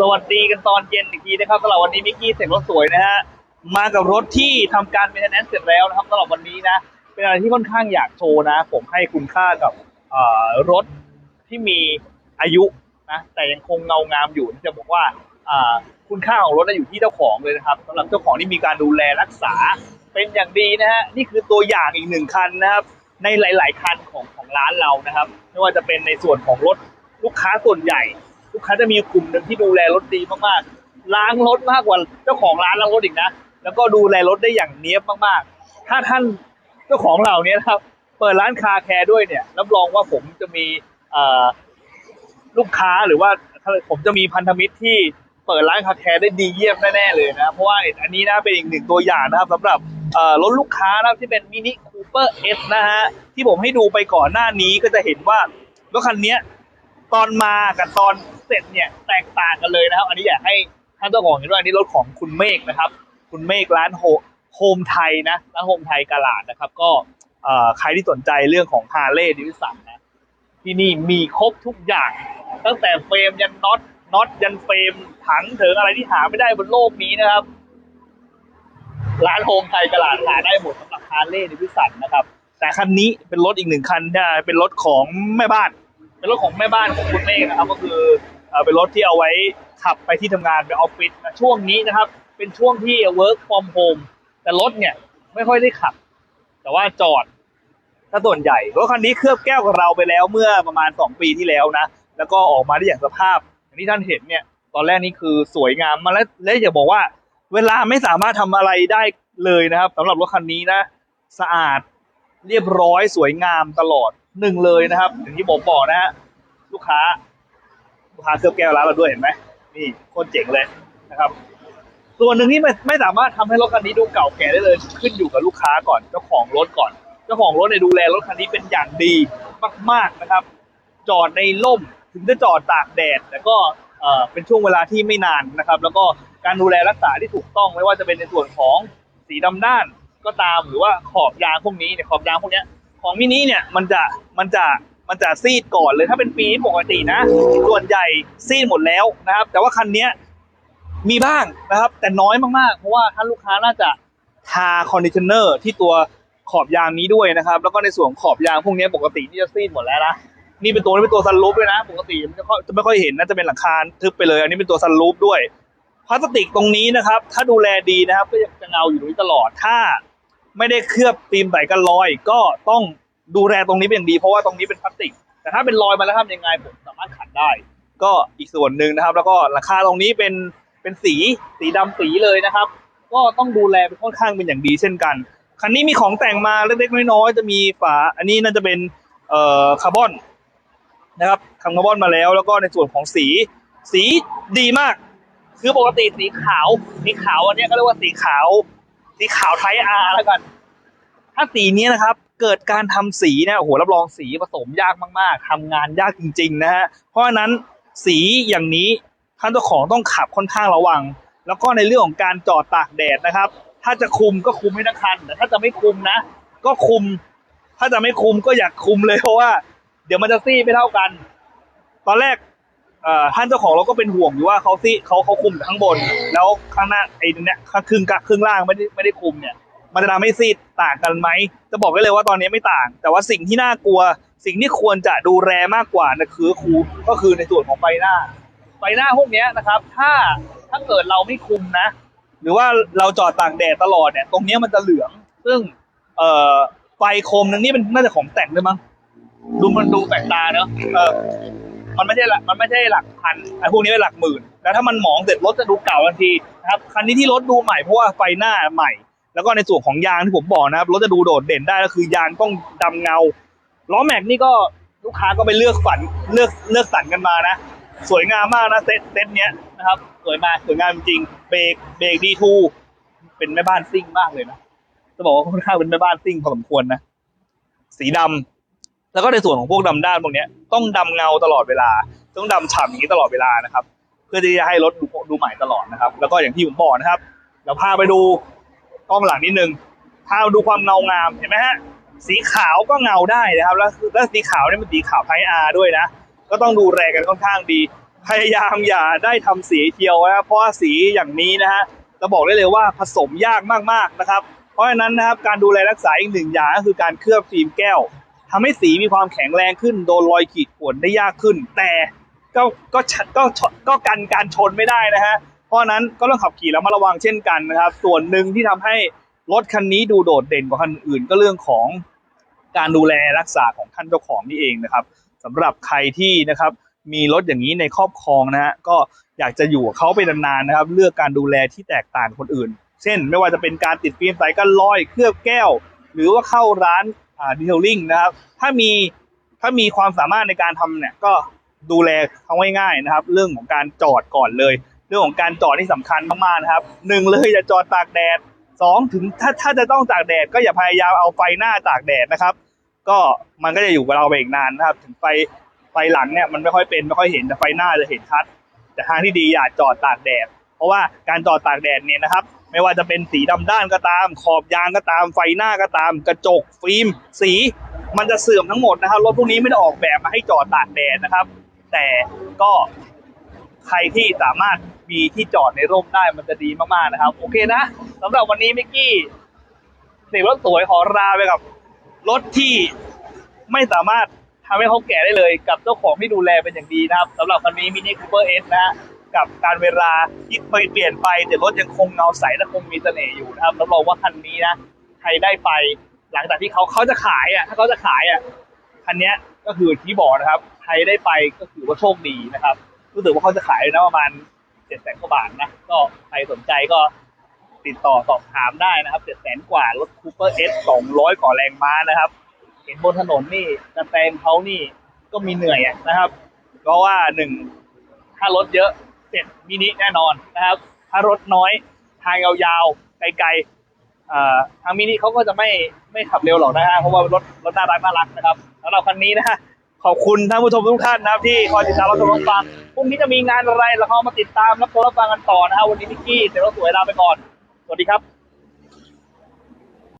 สวัสดีกันตอนเย็นอีกทีนะครับสำหรับวันนี้มิกกี้เสร็จรถสวยนะฮะมากับรถที่ทำการเมนเทนแนนซ์เสร็จแล้วนะครับสำหรับวันนี้นะเป็นอะไรที่ค่อนข้างอยากโชว์นะ ผมให้คุณค่ากับเอ่อรถที่มีอายุนะแต่ยังคงเงางามอยู่จะบอกว่าอ่าคุณค่าของรถน่ะอยู่ที่เจ้าของเลยนะครับสำหรับเจ้าของที่มีการดูแลรักษาเป็นอย่างดีนะฮะนี่คือตัวอย่างอีกหนึ่งคันนะครับ ในหลาย ๆ คันของของร้านเรานะครับ ไม่ว่าจะเป็นในส่วนของรถลูกค้าส่วนใหญ่ ลูกค้าจะมีกลุ่มหนึ่งที่ดูแลรถดีมากๆล้างรถมากกว่าเจ้าของร้านล้างรถอีกนะแล้วก็ดูแลรถได้อย่างเนี้ยบมากๆ ถ้าท่านเจ้าของเหล่านี้นะครับ เปิดร้านคาแคร์ด้วยเนี่ยรับรองว่าผมจะมีลูกค้าหรือว่าผมจะมีพันธมิตรที่เปิดร้านคาแคร์ได้ดีเยี่ยมแน่ๆเลยนะ เพราะว่าอันนี้นะเป็นอีกหนึ่งตัวอย่างนะครับสำหรับรถลูกค้านะครับที่เป็นมินิคูเปอร์เอสนะฮะที่ผมให้ดูไปก่อนหน้านี้ก็จะเห็นว่ารถคันนี้ ตอนมากับตอนเสร็จเนี่ยแตกต่างกันเลยนะครับ อันนี้อยากให้ท่านเจ้าของเห็นว่าอันนี้รถของคุณเมฆนะครับ คุณเมฆร้านโฮโฮมไทยนะร้านโฮมไทยกาลาดนะครับ ก็ใครที่สนใจเรื่องของฮาร์เลย์ดิวิสันนะที่นี่มีครบทุกอย่าง ตั้งแต่เฟรมยันน็อตน็อตยันเฟรมถังเถิงอะไรที่หาไม่ได้บนโลกนี้นะครับ ร้านโฮมไทยกาลาดหาได้หมดสำหรับฮาร์เลย์ดิวิสันนะครับ แต่คันนี้เป็นรถอีกหนึ่งคันที่เป็นรถของแม่บ้าน เป็นรถของแม่บ้านของคุณเมฆนะครับ ก็คือเป็นรถที่เอาไว้ขับไปที่ทำงานไปออฟฟิศนะช่วงนี้นะครับ เป็นช่วงที่ work from home แต่รถเนี่ยไม่ค่อยได้ขับ แต่ว่าจอดถ้าส่วนใหญ่รถคันนี้เคลือบแก้วกับเราไปแล้วเมื่อประมาณ 2 ปีที่แล้วนะ แล้วก็ออกมาได้อย่างสภาพอย่างที่ท่านเห็นเนี่ย ตอนแรกนี่คือสวยงามมาแล้วและอย่าบอกว่า เวลาไม่สามารถทำอะไรได้เลยนะครับสำหรับรถคันนี้นะ สะอาดเรียบร้อยสวยงามตลอด หนึ่งเลยนะครับอย่างที่ผมบอกนะฮะลูกค้า ลูกค้าเคลือบแก้วร้านเราด้วยเห็นไหมนี่โคตรเจ๋งเลยนะครับ ส่วนหนึ่งที่ไม่ไม่สามารถทำให้รถคันนี้ดูเก่าแก่ได้เลย ขึ้นอยู่กับลูกค้าก่อนเจ้าของรถก่อน เจ้าของรถเนี่ยดูแลรถคันนี้เป็นอย่างดีมาก ๆนะครับ จอดในร่มถึงจะจอดตากแดดแต่ก็เอ่อเป็นช่วงเวลาที่ไม่นานนะครับ แล้วก็การดูแลรักษาที่ถูกต้องไม่ว่าจะเป็นในส่วนของสีดำด้านก็ตามหรือว่าขอบยางพวกนี้เนี่ยขอบยางพวกเนี้ย ของมินิเนี่ยมันจะมันจะมันจะซีดก่อนเลยถ้าเป็นปีปกตินะ ส่วนใหญ่ซีดหมดแล้วนะครับ แต่ว่าคันนี้มีบ้างนะครับ แต่น้อยมากๆ เพราะว่าท่านลูกค้าน่าจะทาคอนดิชเนอร์ที่ตัวขอบยางนี้ด้วยนะครับ แล้วก็ในส่วนขอบยางพวกนี้ปกติที่จะซีดหมดแล้วนะนี่เป็นตัวนี้เป็นตัวซันรูฟด้วยนะ ปกติมันจะค่อยจะไม่ค่อยเห็นนะจะเป็นหลังคาทึบไปเลย อันนี้เป็นตัวซันรูฟด้วยพลาสติกตรงนี้นะครับ ถ้าดูแลดีนะครับ ก็จะเงาอยู่ตลอดถ้า ไม่ได้เคลือบฟิล์มใสกันรอย ก็ต้องดูแลตรงนี้เป็นอย่างดี เพราะว่าตรงนี้เป็นพลาสติก แต่ถ้าเป็นรอยมาแล้วทำยังไงผมสามารถขัดได้ ก็อีกส่วนหนึ่งนะครับ แล้วก็หลังคาตรงนี้เป็นเป็นสีสีดำสีเลยนะครับ ก็ต้องดูแลเป็นค่อนข้างเป็นอย่างดีเช่นกันคันนี้มีของแต่งมาเล็กๆน้อยๆจะมีฝา อันนี้น่าจะเป็นเอ่อคาร์บอนนะครับทำคาร์บอนมาแล้ว แล้วก็ในส่วนของสี สีดีมาก คือปกติสีขาวสีขาวอันนี้ก็เรียกว่าสีขาว สีขาวไทยอาร์แล้วกัน ถ้าสีนี้นะครับ เกิดการทำสีเนี่ยโอ้โหรับรองสีผสมยากมากๆทำงานยากจริง ๆ นะฮะเพราะฉะนั้นสีอย่างนี้ท่านเจ้าของต้องขับค่อนข้างระวัง แล้วก็ในเรื่องของการจอดตากแดดนะครับ ถ้าจะคุมก็คุมให้ทั้งคัน แต่ถ้าจะไม่คุมนะ ก็คุม ถ้าจะไม่คุมก็อยากคุมเลยเพราะว่า เดี๋ยวมันจะซี่ไม่เท่ากัน ตอนแรก ท่านเจ้าของเราก็เป็นห่วงอยู่ว่าเขาซีเขาเขาคุมแต่ข้างบน แล้วข้างหน้าไอ้เนี้ยข้างครึ่งกะครึ่งล่างไม่ได้ไม่ได้คุมเนี่ยมันจะทำให้ซีดต่างกันไหมจะบอกไว้เลยว่าตอนนี้ไม่ต่าง แต่ว่าสิ่งที่น่ากลัว สิ่งที่ควรจะดูแลมากกว่านะคือครูก็คือในส่วนของไฟหน้าไฟหน้าพวกนี้นะครับ ถ้าถ้าเกิดเราไม่คุมนะ หรือว่าเราจอดต่ากแดดตลอดเนี่ย ตรงนี้มันจะเหลือง ซึ่งเอ่อไฟโคมนึงนี่เป็นน่าจะของแต่งด้วยมั้งดูมันดูแปลกตาเนอะเออ มันไม่ใช่หลักมันไม่ใช่หลักพันไอ้พวกนี้เป็นหลักหมื่น แล้วถ้ามันหมองเสร็จรถจะดูเก่าทันทีนะครับคันนี้ที่รถดูใหม่เพราะว่าไฟหน้าใหม่ แล้วก็ในส่วนของยางที่ผมบอกนะครับรถจะดูโดดเด่นได้ก็คือยางต้องดำเงาล้อแม็กนี่ก็ลูกค้าก็ไปเลือกฝันเลือกเลือกสรรกันมานะ สวยงามมากนะเซตเซตเนี้ยนะครับสวยมากสวยงามจริงเบรกเบรกดีทูเป็นแม่บ้านซิ่งมากเลยนะจะบอกว่าค่อนข้างเป็นแม่บ้านซิ่งพอสมควรนะสีดำ แล้วก็ในส่วนของพวกดำด้านพวกนี้ต้องดำเงาตลอดเวลา ต้องดำฉ่ำอย่างนี้ตลอดเวลานะครับ เพื่อที่จะให้รถดูดูใหม่ตลอดนะครับ แล้วก็อย่างที่ผมบอกนะครับเดี๋ยวพาไปดูกล้องหลังนิดนึงพาดูความเงางามเห็นไหมฮะสีขาวก็เงาได้นะครับ แล้วแล้วสีขาวเนี่ยมันสีขาวไทยอาร์ด้วยนะ ก็ต้องดูแลกันค่อนข้างดี พยายามอย่าได้ทำสีเทียวนะเพราะว่าสีอย่างนี้นะฮะจะบอกได้เลยว่าผสมยากมากๆนะครับ เพราะฉะนั้นนะครับการดูแลรักษาอีกหนึ่งอย่างก็คือการเคลือบฟิล์มแก้ว ทำให้สีมีความแข็งแรงขึ้น โดนรอยขีดข่วนได้ยากขึ้น แต่ก็ก็ก็ก็กันการชนไม่ได้นะฮะ เพราะนั้นก็ต้องขับขี่แล้วมาระวังเช่นกันนะครับ ส่วนหนึ่งที่ทำให้รถคันนี้ดูโดดเด่นกว่าคันอื่น ก็เรื่องของการดูแลรักษาของท่านเจ้าของนี่เองนะครับสำหรับใครที่นะครับมีรถอย่างนี้ในครอบครองนะฮะก็อยากจะอยู่กับเขาไปนานๆนะครับ เลือกการดูแลที่แตกต่างคนอื่น เช่น ไม่ว่าจะเป็นการติดฟิล์มใสกันรอยเคลือบแก้ว หรือว่าเข้าร้าน อ่าดีเทลลิ่งนะครับ ถ้ามีถ้ามีความสามารถในการทำเนี่ยก็ดูแลเขาง่ายๆนะครับ เรื่องของการจอดก่อนเลย เรื่องของการจอดที่สำคัญมากๆนะครับหนึ่งเลยอย่าจอดตากแดดสองถึงถ้าถ้าจะต้องตากแดดก็อย่าพยายามเอาไฟหน้าตากแดดนะครับ ก็มันก็จะอยู่กับเราไปอีกนานนะครับ ถึงไฟไฟหลังเนี่ยมันไม่ค่อยเป็นไม่ค่อยเห็นแต่ไฟหน้าจะเห็นชัด แต่ทางที่ดีอย่าจอดตากแดด ราะว่าการจอดตากแดดเนี่ยนะครับ ไม่ว่าจะเป็นสีดำด้านก็ตาม ขอบยางก็ตาม ไฟหน้าก็ตาม กระจกฟิล์ม สีมันจะเสื่อมทั้งหมดนะครับรถพวกนี้ไม่ได้ออกแบบมาให้จอดตากแดดนะครับ แต่ก็ใครที่สามารถมีที่จอดในร่มได้มันจะดีมากๆนะครับ โอเคนะสำหรับวันนี้มิกกี้สีรถสวยขอลาไปกับรถที่ไม่สามารถทำให้เขาแก่ได้เลยกับเจ้าของที่ดูแลเป็นอย่างดีนะครับสำหรับคันนี้มินิคูเปอร์เอสนะ กับการเวลาที่เปลี่ยนไป แต่รถยังคงเงาใสและคงมีเสน่ห์อยู่นะครับรับรองว่าคันนี้นะใครได้ไปหลังจากที่เขาเขาจะขายอะถ้าเขาจะขายอะคันนี้ก็คือที่บอกนะครับใครได้ไปก็ถือว่าโชคดีนะครับรู้สึกว่าเขาจะขายนะประมาณเจ็ดแสนกว่าบาทนะก็ใครสนใจก็ติดต่อสอบถามได้นะครับเจ็ดแสนกว่ารถคูเปอร์เอสสองร้อยกว่าแรงม้านะครับ เห็นบนถนนนี่กระแตงเขานี่ก็มีเหนื่อยนะครับ เพราะว่าหนึ่งถ้ารถเยอะ 7มินิแน่นอนนะครับ ถ้ารถน้อยทางยาวๆ ไกลๆทางมินิเขาก็จะไม่ไม่ขับเร็วหรอกนะฮะเพราะว่ารถรถน่ารักน่ารักนะครับสำหรับคันนี้นะฮะขอบคุณท่านผู้ชมทุกท่านนะครับที่คอยติดตามรับชมรับฟังพรุ่งนี้จะมีงานอะไรเราเข้ามาติดตามรับชมรับฟังกันต่อนะฮะวันนี้พิกกี้เดี๋ยวเราสวยลาไปก่อน สวัสดีครับ